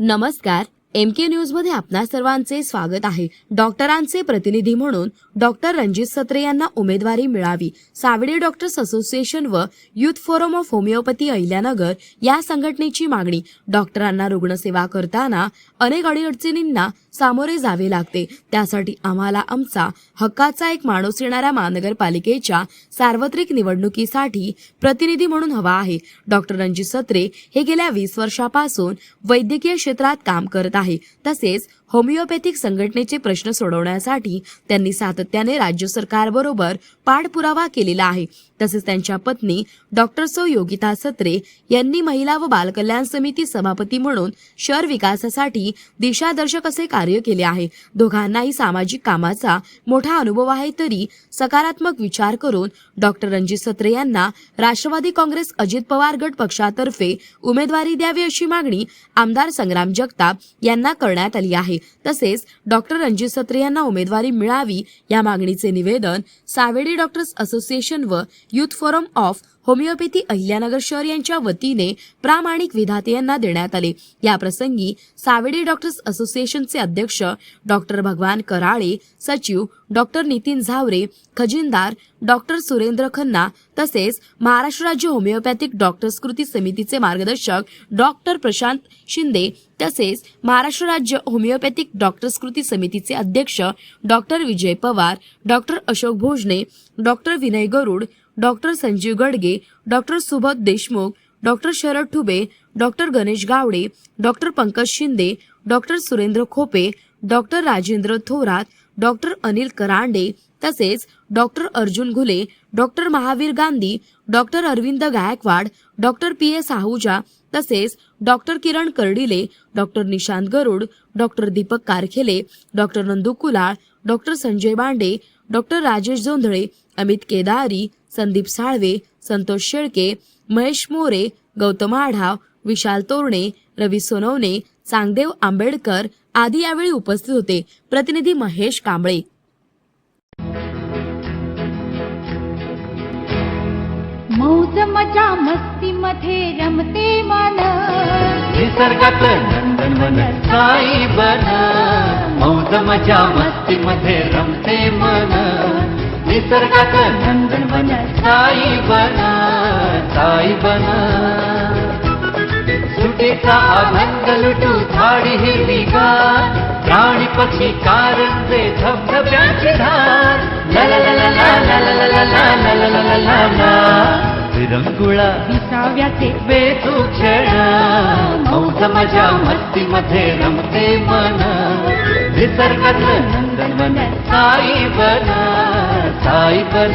नमस्कार एम के न्यूजमध्ये आपणा सर्वांचे स्वागत आहे. डॉक्टरांचे प्रतिनिधी म्हणून डॉक्टर रणजित सत्रे यांना उमेदवारी मिळावी. सावडी डॉक्टर्स असोसिएशन व youth forum of homoeopathy Ahilyanagar या संघटनेची मागणी. डॉक्टरांना रुग्णसेवा करताना अनेक अडीअडचणींना सामोरे जावे लागते. त्यासाठी आम्हाला आमचा हक्काचा एक माणूस येणाऱ्या महानगरपालिकेच्या सार्वत्रिक निवडणुकीसाठी प्रतिनिधी म्हणून हवा आहे. डॉक्टर रणजित सत्रे हे गेल्या वीस वर्षापासून वैद्यकीय क्षेत्रात काम करत आहे तसेच होमिओपॅथिक संघटनेचे प्रश्न सोडवण्यासाठी त्यांनी सातत्याने राज्य सरकारबरोबर पाठपुरावा केलेला आहे. तसेच त्यांच्या पत्नी डॉक्टर सौ योगिता सत्रे यांनी महिला व बालकल्याण समिती सभापती म्हणून शहर विकासासाठी दिशादर्शक असे कार्य केले आहे. दोघांनाही सामाजिक कामाचा मोठा अनुभव आहे तरी सकारात्मक विचार करून डॉक्टर रणजित सत्रे यांना राष्ट्रवादी काँग्रेस अजित पवार गट पक्षातर्फे उमेदवारी द्यावी अशी मागणी आमदार संग्राम जगताप यांना करण्यात आली आहे. तसेच डॉक्टर रणजित सत्रे यांना उमेदवारी मिळावी या मागणीचे निवेदन सावेडी डॉक्टर्स असोसिएशन व youth forum of homoeopathy Ahilyanagar शहर यांच्या वतीने प्रामाणिक विधाते यांना देण्यात आले. याप्रसंगी सावेडी डॉक्टर्स असोसिएशनचे अध्यक्ष डॉक्टर भगवान कराळे सचिव डॉक्टर नितीन झावरे खजिनदार डॉक्टर सुरेंद्र खन्ना तसेच महाराष्ट्र राज्य होमिओपॅथिक डॉक्टर्स कृती समितीचे मार्गदर्शक डॉक्टर प्रशांत शिंदे तसेच महाराष्ट्र राज्य होमिओपॅथिक डॉक्टर्स कृती समितीचे अध्यक्ष doctor Vijay Pawar doctor Ashok Bhojane doctor Vinay Garud doctor Sanjeev Gadge doctor Subodh Deshmukh doctor Sharad Thube doctor Ganesh Gawade doctor Pankaj Shinde doctor Surendra Khope doctor Rajendra Thorat doctor Anil Karande तसेच doctor Arjun Ghule doctor Mahavir Gandhi doctor Arvind Gaikwad doctor P S Ahuja तसेच doctor Kiran Kardile doctor Nishant Garud doctor Deepak Karkhele doctor Nandu Kulal doctor Sanjay Bande doctor Rajesh Jondhale Amit Kedari Sandeep Salve Santosh Shelke Mahesh More Gautam Adhav Vishal Torane Ravi Sonawane Changdev Ambedkar आदी यावेळी उपस्थित होते. प्रतिनिधी महेश कांबळे. मौज मजा मस्ती मध्ये रमते मन. निसर्गात नंदनवन साई बन. मौज मजा मस्ती मध्ये रमते मन. निसर्गात नंदनवन साई बन. सुटीचा आनंद लुटू झाडी हिरवी गार प्राणी पक्षी कारंजे धबधब्याची धार ला ला ला ला ला ला ला ला ला ला ला ला विरंगुळा विसाव्याचे बेतू क्षण मौज मजा मस्ती मध्ये रमते मन निसर्गातलं नंदनवन साई बन साई बन